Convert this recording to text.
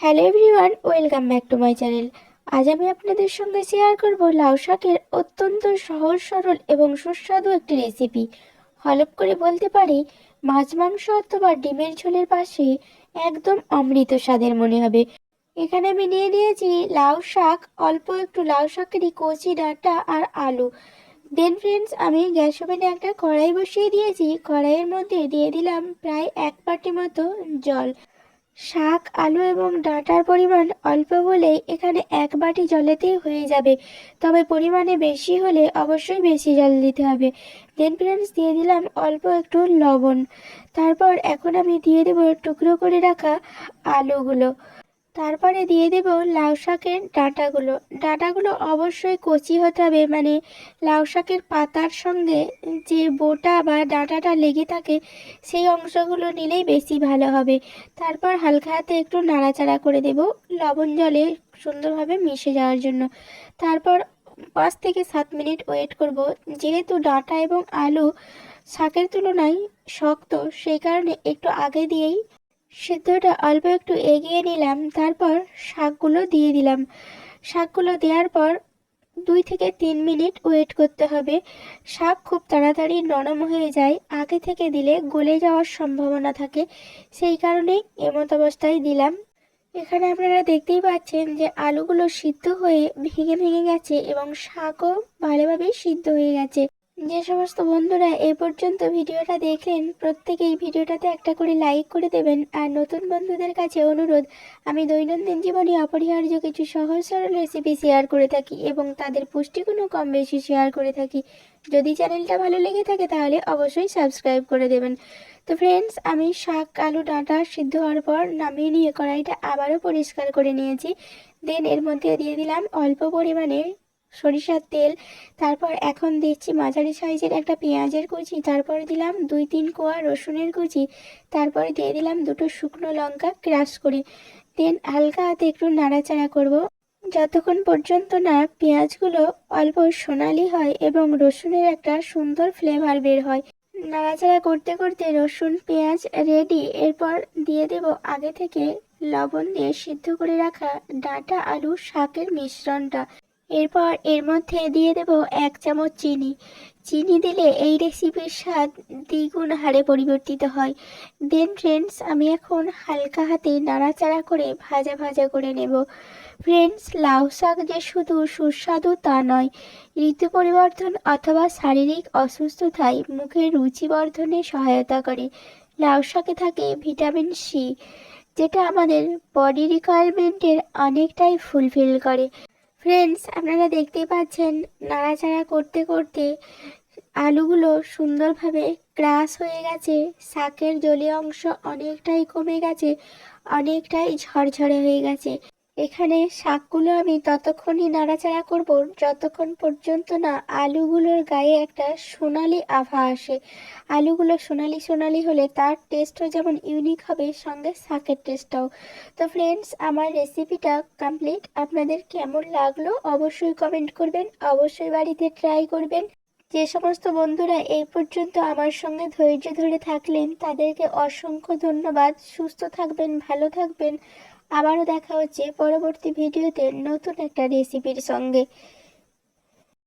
Hello everyone, welcome back to my channel. আজ আমি আপনাদের সঙ্গে শেয়ার করব লাউ শাকের অত্যন্ত সহজ, সরল এবং সুস্বাদু একটি রেসিপি হলপ করে বলতে পারি, মাছ, মাংস অথবা ডিমের ঝোলের পাশে একদম অমৃত স্বাদের মনে হবে। এখানে আমি নিয়ে নিয়েছি লাউ শাক, অল্প একটু লাউ শাকেরই কচি ডাঁটা আর আলু। দেন ফ্রেন্ডস আমি গ্যাস ওভেনে একটা কড়াই বসিয়ে দিয়েছি। কড়াইয়ের মধ্যে দিয়ে দিলাম প্রায় এক বাটি মতো জল। শাক, আলু এবং ডাঁটার পরিমাণ অল্প হলেই এখানে এক বাটি জলেতেই হয়ে যাবে। তবে পরিমাণে বেশি হলে অবশ্যই বেশি জল দিতে হবে। দেন ফ্রেন্ডস দিয়ে দিলাম অল্প একটু লবণ। তারপর এখন আমি দিয়ে দেবো টুকরো করে রাখা আলুগুলো। তারপরে দিয়ে দেব লাউ শাকের ডাঁটাগুলো। ডাঁটাগুলো অবশ্যই কচি হতে হবে মানে লাউ শাকের পাতার সঙ্গে যে বোটা বা ডাঁটাটা লেগে থাকে, সেই অংশগুলো নিলেই বেশি ভালো হবে। তারপর হালকা হাতে একটু নাড়াচাড়া করে দেব লবণ জলে সুন্দরভাবে মিশে যাওয়ার জন্য। তারপর পাঁচ থেকে সাত মিনিট ওয়েট করব। যেহেতু ডাঁটা এবং আলু শাকের তুলনায় শক্ত, সেই কারণে একটু আগে দিয়েই সিদ্ধটা অল্প একটু এগিয়ে নিলাম, তারপর শাকগুলো দিয়ে দিলাম। শাকগুলো দেওয়ার পর দুই থেকে তিন মিনিট ওয়েট করতে হবে। শাক খুব তাড়াতাড়ি নরম হয়ে যায়, আগে থেকে দিলে গলে যাওয়ার সম্ভাবনা থাকে, সেই কারণেই এমত অবস্থায় দিলাম। এখানে আপনারা দেখতেই পাচ্ছেন যে আলুগুলো সিদ্ধ হয়ে ভেঙে ভেঙে গেছে এবং শাকও ভালোভাবেই সিদ্ধ হয়ে গেছে। যে সমস্ত বন্ধুরা এ পর্যন্ত ভিডিওটা দেখলেন, প্রত্যেকেই ভিডিওটাতে একটা করে লাইক করে দেবেন। আর নতুন বন্ধুদের কাছে অনুরোধ, আমি দৈনন্দিন জীবনে অপরিহার্য কিছু সহজ সরল রেসিপি শেয়ার করে থাকি এবং তাদের পুষ্টিগুণও কম বেশি শেয়ার করে থাকি। যদি চ্যানেলটা ভালো লেগে থাকে তাহলে অবশ্যই সাবস্ক্রাইব করে দেবেন। তো ফ্রেন্ডস আমি শাক, আলু, ডাঁটা সিদ্ধ হওয়ার পর নামিয়ে নিয়ে কড়াইটা আবারও পরিষ্কার করে নিয়েছি। দেন এর মধ্যে দিয়ে দিলাম অল্প পরিমাণে সরিষার তেল তারপর এখন দিচ্ছি মাঝারি সাইজের একটা পেঁয়াজের কুচি, তারপরে দিলাম দুই তিন কোয়া রসুনের কুচি, তারপরে দিয়ে দিলাম দুটো শুকনো লঙ্কা ক্রাশ করে। দেন হালকা হাতে একটু নাড়াচাড়া করব। যতক্ষণ পর্যন্ত না পেঁয়াজগুলো অল্প সোনালি হয় এবং রসুনের একটা সুন্দর ফ্লেভার বের হয়, নাড়াচাড়া করতে করতে রসুন, পেঁয়াজ রেডি এরপর দিয়ে দেব আগে থেকে লবণ দিয়ে সিদ্ধ করে রাখা ডাঁটা আলু শাকের মিশ্রণটা। এরপর এর মধ্যে দিয়ে দেব এক চামচ চিনি। চিনি দিলে এই রেসিপির স্বাদ দ্বিগুণ হারে পরিবর্তিত হয়। দেন ফ্রেন্ডস আমি এখন হালকা হাতে নাড়াচাড়া করে ভাজা ভাজা করে নেব। ফ্রেন্ডস লাউ শাক যে শুধু সুস্বাদু তা নয়, ঋতু পরিবর্তন অথবা শারীরিক অসুস্থতায় মুখের রুচি বর্ধনে সহায়তা করে। লাউ শাকে থাকে ভিটামিন সি যেটা আমাদের বডি রিকোয়ারমেন্টের অনেকটাই ফুলফিল করে। ফ্রেন্ডস আপনারা দেখতে পাচ্ছেন, নাড়াচাড়া করতে করতে আলুগুলো সুন্দরভাবে ক্রাশ হয়ে গেছে। শাকের জলীয় অংশ অনেকটাই কমে গেছে, অনেকটাই ঝরঝরে হয়ে গেছে। এখানে শাকগুলো আমি ততক্ষণই নাড়াচাড়া করব, যতক্ষণ পর্যন্ত না আলুগুলোর গায়ে একটা সোনালি আভা আসে। আলুগুলো সোনালি সোনালি হলে তার টেস্টও যেমন ইউনিক হবে, সঙ্গে শাকের টেস্টটাও তো ফ্রেন্ডস আমার রেসিপিটা কমপ্লিট আপনাদের কেমন লাগল অবশ্যই কমেন্ট করবেন, অবশ্যই বাড়িতে ট্রাই করবেন। যে সমস্ত বন্ধুরা এই পর্যন্ত আমার সঙ্গে ধৈর্য ধরে থাকলেন, তাদেরকে অসংখ্য ধন্যবাদ। সুস্থ থাকবেন, ভালো থাকবেন। আবারও দেখা হচ্ছে পরবর্তী ভিডিওতে নতুন একটা রেসিপির সঙ্গে।